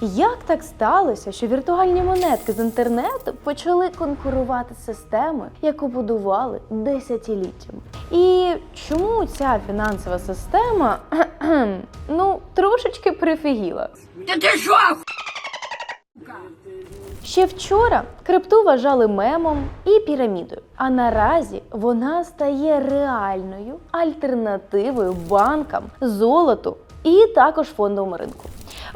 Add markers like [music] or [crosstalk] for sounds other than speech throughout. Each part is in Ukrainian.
Як так сталося, що віртуальні монетки з інтернету почали конкурувати з системою, яку будували десятиліттями? І чому ця фінансова система [clears throat] ну трошечки прифігіла? Ще вчора крипту вважали мемом і пірамідою, а наразі вона стає реальною альтернативою банкам, золоту і також фондовому ринку.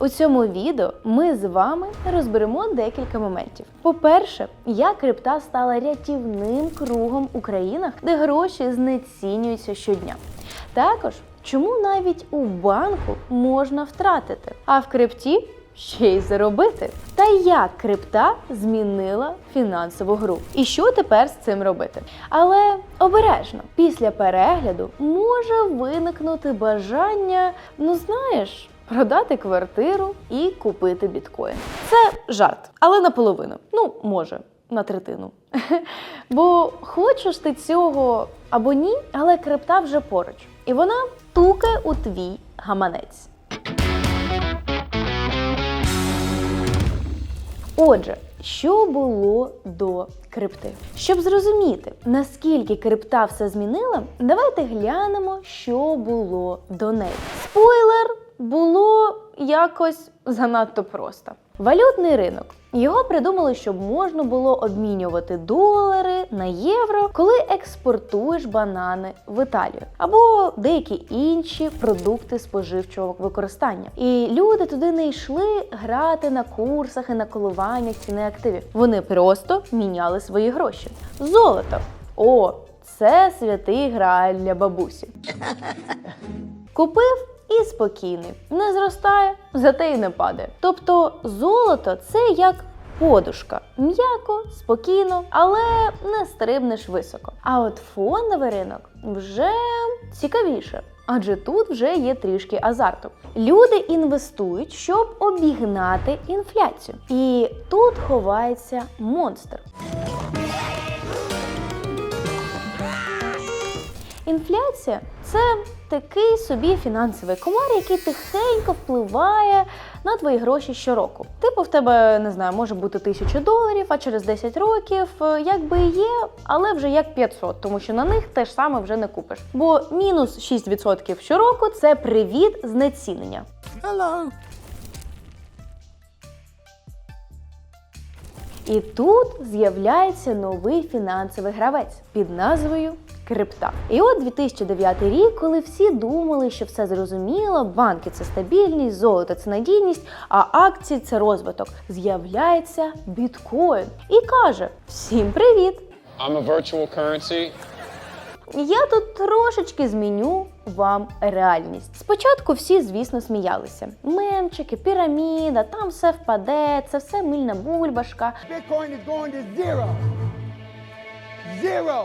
У цьому відео ми з вами розберемо декілька моментів. По-перше, як крипта стала рятівним кругом у країнах, де гроші знецінюються щодня. Також чому навіть у банку можна втратити, а в крипті ще й заробити. Та як крипта змінила фінансову гру? І що тепер з цим робити? Але обережно, після перегляду може виникнути бажання, ну знаєш. Продати квартиру і купити біткоін. Це жарт, але наполовину. Ну, може, на третину. [laughs] Бо хочеш ти цього або ні, але крипта вже поруч. І вона тукає у твій гаманець. Отже, що було до крипти? Щоб зрозуміти, наскільки крипта все змінила, давайте глянемо, що було до неї. Спойлер було якось занадто просто. Валютний ринок. Його придумали, щоб можна було обмінювати долари на євро, коли експортуєш банани в Італію або деякі інші продукти споживчого використання. І люди туди не йшли грати на курсах і на коливаннях ціни активів. Вони просто міняли свої гроші. Золото. О, це святий грааль для бабусі. [laughs] Купив і спокійний. Не зростає, зате й не падає. Тобто золото це як подушка. М'яко, спокійно, але не стрибнеш високо. А от фондовий ринок вже цікавіше. Адже тут вже є трішки азарту. Люди інвестують, щоб обігнати інфляцію. І тут ховається монстр. Інфляція це такий собі фінансовий комар, який тихенько впливає на твої гроші щороку. Типу, в тебе не знаю, може бути тисяча доларів, а через 10 років е, якби і є, але вже як 500, тому що на них те ж саме вже не купиш. Бо мінус 6% щороку це привід знецінення. І тут з'являється новий фінансовий гравець під назвою крипта. І от 2009 рік, коли всі думали, що все зрозуміло, банки це стабільність, золото це надійність, а акції це розвиток. З'являється біткоін і каже: Всім привіт! I'm a virtual currency. Я тут трошечки зміню вам реальність. Спочатку всі, звісно, сміялися. Мемчики, піраміда, там все впаде, це все мильна бульбашка. Bitcoin is going to zero. Zero.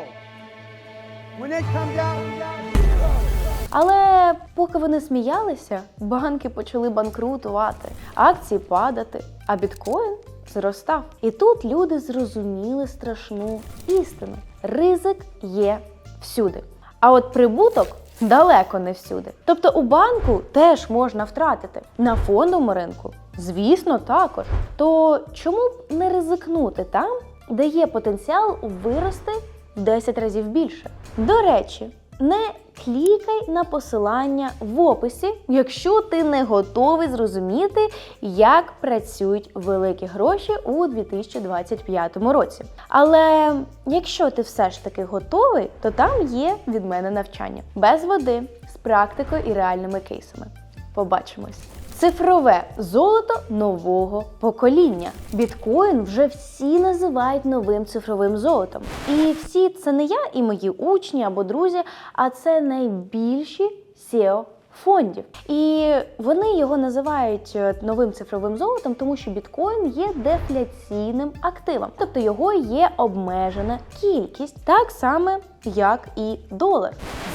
Але поки вони сміялися, банки почали банкрутувати, акції падати, а біткоін зростав. І тут люди зрозуміли страшну істину: ризик є всюди. А от прибуток далеко не всюди. Тобто у банку теж можна втратити. На фондовому ринку, звісно, також. То чому б не ризикнути там, де є потенціал вирости 10 разів більше? До речі, не клікай на посилання в описі, якщо ти не готовий зрозуміти, як працюють великі гроші у 2025 році. Але якщо ти все ж таки готовий, то там є від мене навчання без води, з практикою і реальними кейсами. Побачимось! Цифрове золото нового покоління. Біткоін вже всі називають новим цифровим золотом. І всі це не я і мої учні або друзі, а це найбільші SEO фондів. І вони його називають е, новим цифровим золотом, тому що біткоін є дефляційним активом, тобто його є обмежена кількість. Так саме як і долар.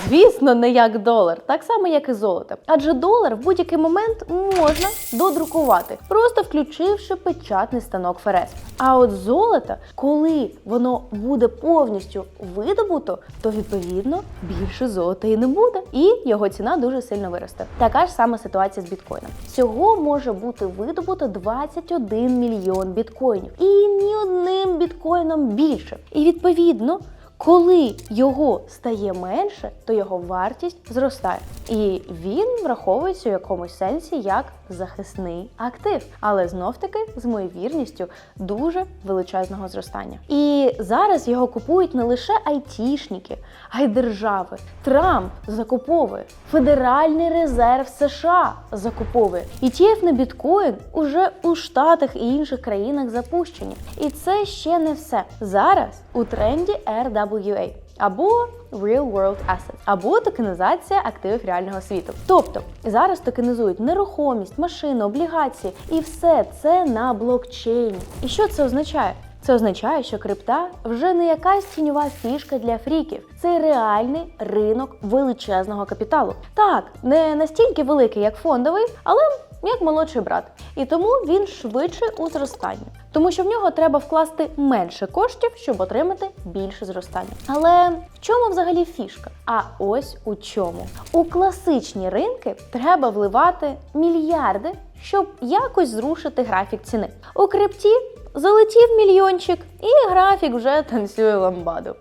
Звісно, не як долар, так само як і золото. Адже долар в будь-який момент можна додрукувати, просто включивши печатний станок ФРС. А от золото, коли воно буде повністю видобуто, то відповідно більше золота і не буде, і його ціна дуже сильно виросте. Така ж сама ситуація з біткоїном. Всього може бути видобуто 21 мільйон біткоїнів, і ні одним біткоїном більше. І відповідно. Коли його стає менше, то його вартість зростає, і він враховується у якомусь сенсі як захисний актив, але знов таки з ймовірністю дуже величезного зростання. І зараз його купують не лише айтішники, а й держави. Трамп закуповує, Федеральний резерв США закуповує. ETF на біткоін уже у Штатах і інших країнах запущені. І це ще не все. Зараз у тренді RWA. Або Real World Assets, або токенізація активів реального світу. Тобто зараз токенізують нерухомість, машини, облігації, і все це на блокчейні. І що це означає? Це означає, що крипта вже не якась тіньова фішка для фріків. Це реальний ринок величезного капіталу. Так, не настільки великий, як фондовий, але як молодший брат. І тому він швидше у зростанні, тому що в нього треба вкласти менше коштів, щоб отримати більше зростання. Але в чому взагалі фішка? А ось у чому. У класичні ринки треба вливати мільярди, щоб якось зрушити графік ціни. У крипті залетів мільйончик, і графік вже танцює ламбаду.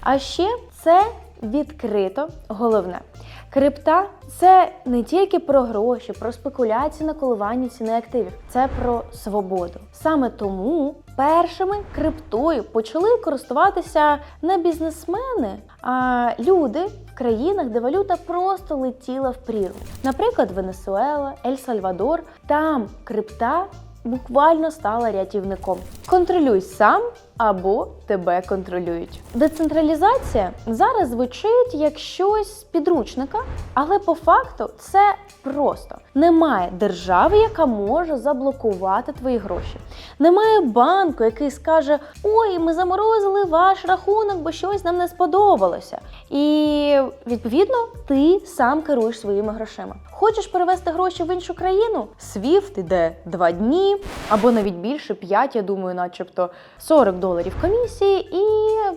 А ще це відкрито головне. Крипта це не тільки про гроші, про спекуляції на коливання ціни активів, це про свободу. Саме тому першими криптою почали користуватися не бізнесмени, а люди в країнах, де валюта просто летіла в прірву. Наприклад, Венесуела, Ель-Сальвадор. Там крипта буквально стала рятівником. Контролюй сам або тебе контролюють. Децентралізація зараз звучить як щось з підручника, але по факту це просто немає держави, яка може заблокувати твої гроші. Немає банку, який скаже: Ой, ми заморозили ваш рахунок, бо щось нам не сподобалося. І відповідно ти сам керуєш своїми грошима. Хочеш перевести гроші в іншу країну? Свіфт іде два дні або навіть більше 5, я думаю, начебто 40 доларів комісії, і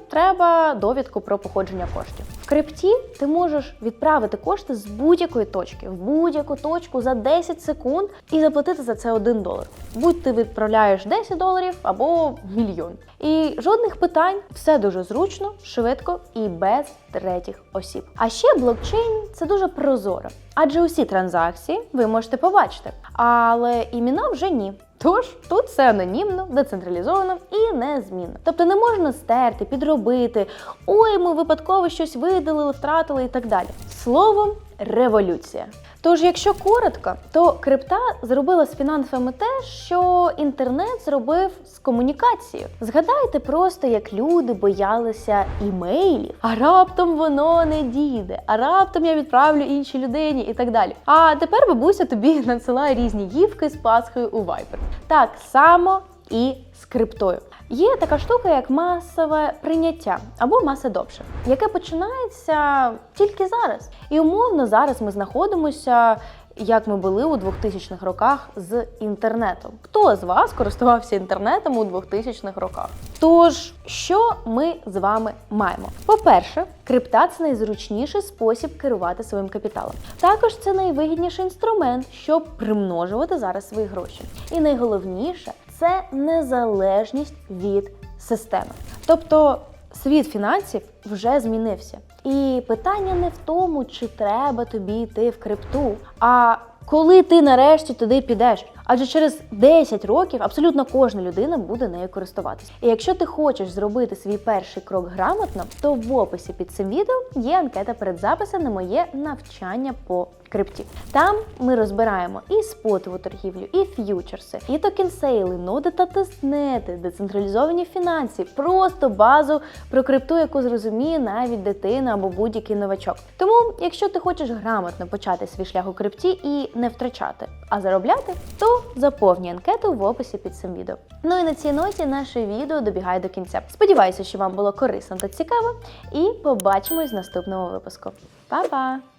треба довідку про походження коштів. Крипті ти можеш відправити кошти з будь-якої точки в будь-яку точку за 10 секунд і заплатити за це 1 долар. Будь ти відправляєш 10 доларів або мільйон. І жодних питань, все дуже зручно, швидко і без третіх осіб. А ще блокчейн це дуже прозоро, адже усі транзакції ви можете побачити, але імена вже ні. Тож тут все анонімно, децентралізовано і незмінно. Тобто не можна стерти, підробити, ой, ми випадково щось видалили, втратили і так далі. Словом, революція. Тож, якщо коротко, то крипта зробила з фінансами те, що інтернет зробив з комунікацією. Згадайте просто, як люди боялися імейлів, а раптом воно не дійде, а раптом я відправлю іншій людині і так далі. А тепер бабуся тобі [laughs] надсилає різні гівки з Пасхою у Viber. Так само і з криптою. Є така штука, як масове прийняття або mass adoption, яке починається тільки зараз. І умовно зараз ми знаходимося. Як ми були у 2000-х роках з інтернетом. Хто з вас користувався інтернетом у 2000-х роках? Тож, що ми з вами маємо? По-перше, крипта це найзручніший спосіб керувати своїм капіталом. Також це найвигідніший інструмент, щоб примножувати зараз свої гроші. І найголовніше це незалежність від системи. Тобто світ фінансів вже змінився. І питання не в тому, чи треба тобі йти в крипту, а коли ти нарешті туди підеш. Адже через 10 років абсолютно кожна людина буде нею користуватися. І якщо ти хочеш зробити свій перший крок грамотно, то в описі під цим відео є анкета передзапису на моє навчання по крипті. Там ми розбираємо і спотову торгівлю, і ф'ючерси, і токенсейли, ноди та тестнети, децентралізовані фінанси, просто базу про крипту, яку зрозуміє навіть дитина або будь-який новачок. Тому, якщо ти хочеш грамотно почати свій шлях у крипті і не втрачати, а заробляти, то заповнюй анкету в описі під цим відео. Ну і на цій ноті наше відео добігає до кінця. Сподіваюся, що вам було корисно та цікаво. І побачимось в наступному випуску. Па-па!